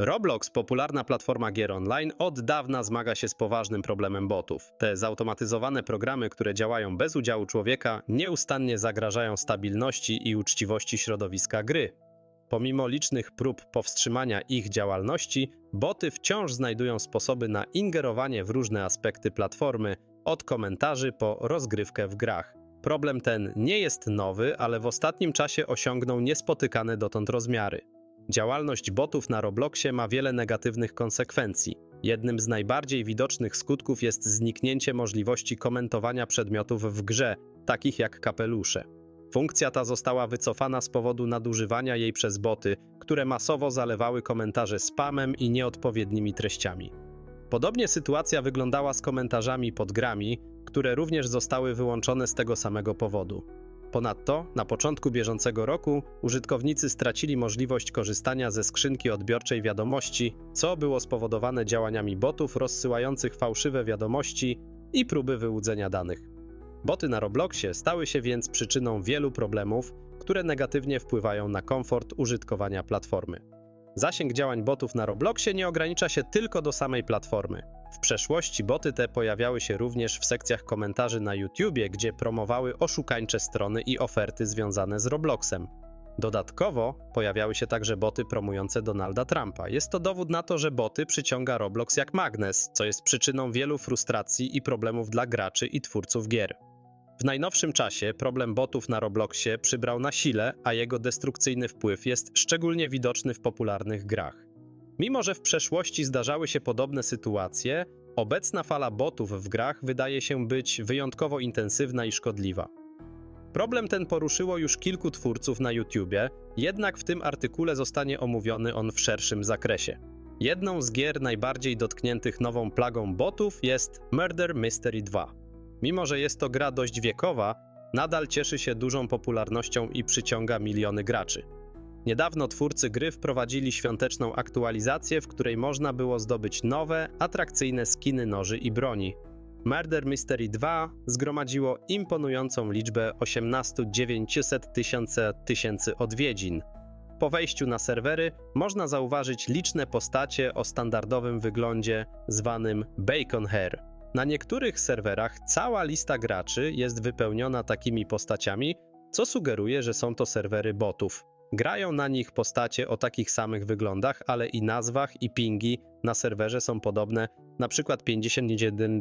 Roblox, popularna platforma gier online, od dawna zmaga się z poważnym problemem botów. Te zautomatyzowane programy, które działają bez udziału człowieka, nieustannie zagrażają stabilności i uczciwości środowiska gry. Pomimo licznych prób powstrzymania ich działalności, boty wciąż znajdują sposoby na ingerowanie w różne aspekty platformy, od komentarzy po rozgrywkę w grach. Problem ten nie jest nowy, ale w ostatnim czasie osiągnął niespotykane dotąd rozmiary. Działalność botów na Robloxie ma wiele negatywnych konsekwencji. Jednym z najbardziej widocznych skutków jest zniknięcie możliwości komentowania przedmiotów w grze, takich jak kapelusze. Funkcja ta została wycofana z powodu nadużywania jej przez boty, które masowo zalewały komentarze spamem i nieodpowiednimi treściami. Podobnie sytuacja wyglądała z komentarzami pod grami, które również zostały wyłączone z tego samego powodu. Ponadto, na początku bieżącego roku użytkownicy stracili możliwość korzystania ze skrzynki odbiorczej wiadomości, co było spowodowane działaniami botów rozsyłających fałszywe wiadomości i próby wyłudzenia danych. Boty na Robloxie stały się więc przyczyną wielu problemów, które negatywnie wpływają na komfort użytkowania platformy. Zasięg działań botów na Robloxie nie ogranicza się tylko do samej platformy. W przeszłości boty te pojawiały się również w sekcjach komentarzy na YouTubie, gdzie promowały oszukańcze strony i oferty związane z Robloxem. Dodatkowo pojawiały się także boty promujące Donalda Trumpa. Jest to dowód na to, że boty przyciąga Roblox jak magnes, co jest przyczyną wielu frustracji i problemów dla graczy i twórców gier. W najnowszym czasie problem botów na Robloxie przybrał na sile, a jego destrukcyjny wpływ jest szczególnie widoczny w popularnych grach. Mimo, że w przeszłości zdarzały się podobne sytuacje, obecna fala botów w grach wydaje się być wyjątkowo intensywna i szkodliwa. Problem ten poruszyło już kilku twórców na YouTubie, jednak w tym artykule zostanie omówiony on w szerszym zakresie. Jedną z gier najbardziej dotkniętych nową plagą botów jest Murder Mystery 2. Mimo, że jest to gra dość wiekowa, nadal cieszy się dużą popularnością i przyciąga miliony graczy. Niedawno twórcy gry wprowadzili świąteczną aktualizację, w której można było zdobyć nowe, atrakcyjne skiny noży i broni. Murder Mystery 2 zgromadziło imponującą liczbę 18 900 tysięcy tysięcy odwiedzin. Po wejściu na serwery można zauważyć liczne postacie o standardowym wyglądzie zwanym Bacon Hair. Na niektórych serwerach cała lista graczy jest wypełniona takimi postaciami, co sugeruje, że są to serwery botów. Grają na nich postacie o takich samych wyglądach, ale i nazwach i pingi na serwerze są podobne, na przykład 51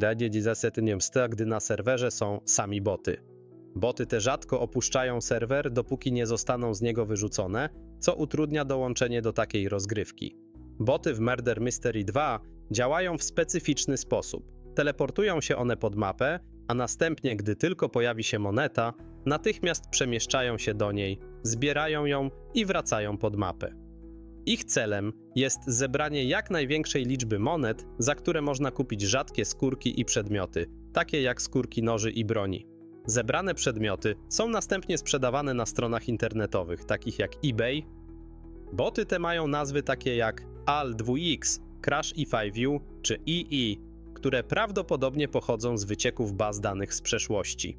gdy na serwerze są sami boty. Boty te rzadko opuszczają serwer, dopóki nie zostaną z niego wyrzucone, co utrudnia dołączenie do takiej rozgrywki. Boty w Murder Mystery 2 działają w specyficzny sposób. Teleportują się one pod mapę, a następnie, gdy tylko pojawi się moneta, natychmiast przemieszczają się do niej, zbierają ją i wracają pod mapę. Ich celem jest zebranie jak największej liczby monet, za które można kupić rzadkie skórki i przedmioty, takie jak skórki noży i broni. Zebrane przedmioty są następnie sprzedawane na stronach internetowych, takich jak eBay. Boty te mają nazwy takie jak AL2X, Crash E5U czy EE, które prawdopodobnie pochodzą z wycieków baz danych z przeszłości.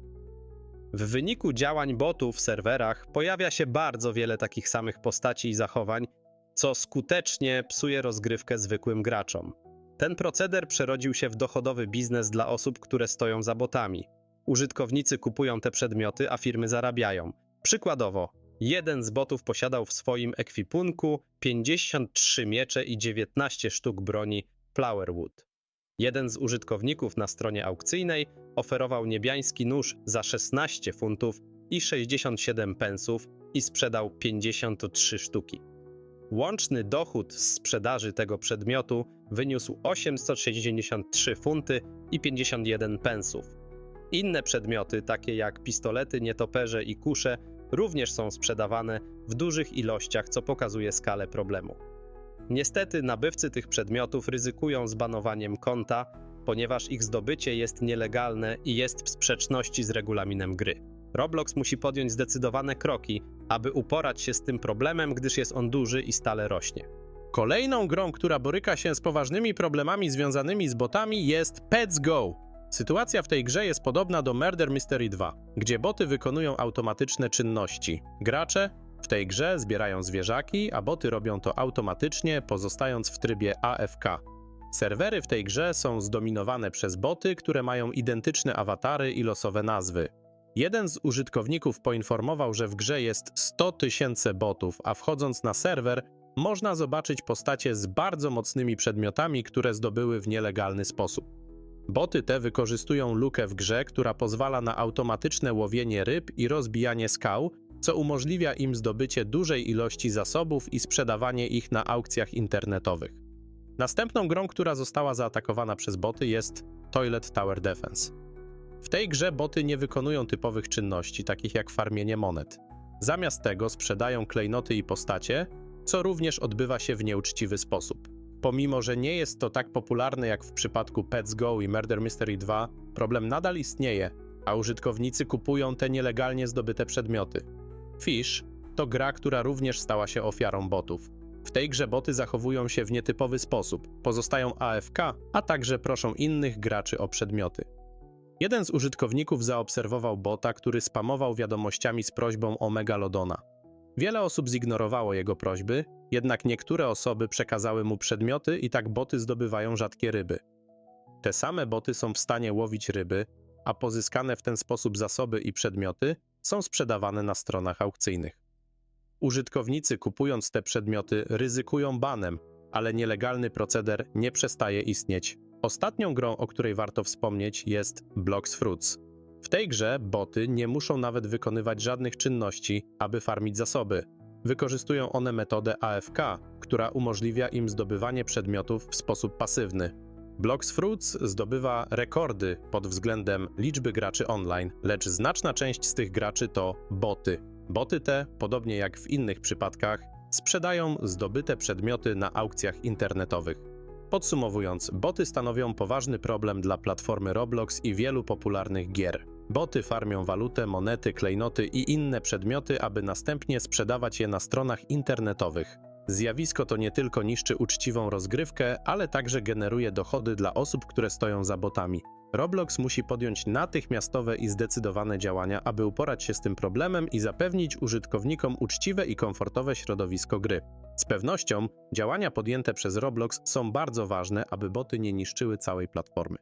W wyniku działań botów w serwerach pojawia się bardzo wiele takich samych postaci i zachowań, co skutecznie psuje rozgrywkę zwykłym graczom. Ten proceder przerodził się w dochodowy biznes dla osób, które stoją za botami. Użytkownicy kupują te przedmioty, a firmy zarabiają. Przykładowo, jeden z botów posiadał w swoim ekwipunku 53 miecze i 19 sztuk broni Flowerwood. Jeden z użytkowników na stronie aukcyjnej oferował niebiański nóż za 16 funtów i 67 pensów i sprzedał 53 sztuki. Łączny dochód z sprzedaży tego przedmiotu wyniósł 863 funty i 51 pensów. Inne przedmioty, takie jak pistolety, nietoperze i kusze, również są sprzedawane w dużych ilościach, co pokazuje skalę problemu. Niestety nabywcy tych przedmiotów ryzykują zbanowaniem konta, ponieważ ich zdobycie jest nielegalne i jest w sprzeczności z regulaminem gry. Roblox musi podjąć zdecydowane kroki, aby uporać się z tym problemem, gdyż jest on duży i stale rośnie. Kolejną grą, która boryka się z poważnymi problemami związanymi z botami jest Pets Go. Sytuacja w tej grze jest podobna do Murder Mystery 2, gdzie boty wykonują automatyczne czynności. Gracze W tej grze zbierają zwierzaki, a boty robią to automatycznie, pozostając w trybie AFK. Serwery w tej grze są zdominowane przez boty, które mają identyczne awatary i losowe nazwy. Jeden z użytkowników poinformował, że w grze jest 100 tysięcy botów, a wchodząc na serwer można zobaczyć postacie z bardzo mocnymi przedmiotami, które zdobyły w nielegalny sposób. Boty te wykorzystują lukę w grze, która pozwala na automatyczne łowienie ryb i rozbijanie skał, co umożliwia im zdobycie dużej ilości zasobów i sprzedawanie ich na aukcjach internetowych. Następną grą, która została zaatakowana przez boty jest Toilet Tower Defense. W tej grze boty nie wykonują typowych czynności, takich jak farmienie monet. Zamiast tego sprzedają klejnoty i postacie, co również odbywa się w nieuczciwy sposób. Pomimo, że nie jest to tak popularne jak w przypadku Pets Go i Murder Mystery 2, problem nadal istnieje, a użytkownicy kupują te nielegalnie zdobyte przedmioty. Fish to gra, która również stała się ofiarą botów. W tej grze boty zachowują się w nietypowy sposób, pozostają AFK, a także proszą innych graczy o przedmioty. Jeden z użytkowników zaobserwował bota, który spamował wiadomościami z prośbą o Megalodona. Wiele osób zignorowało jego prośby, jednak niektóre osoby przekazały mu przedmioty i tak boty zdobywają rzadkie ryby. Te same boty są w stanie łowić ryby, a pozyskane w ten sposób zasoby i przedmioty są sprzedawane na stronach aukcyjnych. Użytkownicy kupując te przedmioty ryzykują banem, ale nielegalny proceder nie przestaje istnieć. Ostatnią grą, o której warto wspomnieć, jest Blocks Fruits. W tej grze boty nie muszą nawet wykonywać żadnych czynności, aby farmić zasoby. Wykorzystują one metodę AFK, która umożliwia im zdobywanie przedmiotów w sposób pasywny. Blocks Fruits zdobywa rekordy pod względem liczby graczy online, lecz znaczna część z tych graczy to boty. Boty te, podobnie jak w innych przypadkach, sprzedają zdobyte przedmioty na aukcjach internetowych. Podsumowując, boty stanowią poważny problem dla platformy Roblox i wielu popularnych gier. Boty farmią walutę, monety, klejnoty i inne przedmioty, aby następnie sprzedawać je na stronach internetowych. Zjawisko to nie tylko niszczy uczciwą rozgrywkę, ale także generuje dochody dla osób, które stoją za botami. Roblox musi podjąć natychmiastowe i zdecydowane działania, aby uporać się z tym problemem i zapewnić użytkownikom uczciwe i komfortowe środowisko gry. Z pewnością działania podjęte przez Roblox są bardzo ważne, aby boty nie niszczyły całej platformy.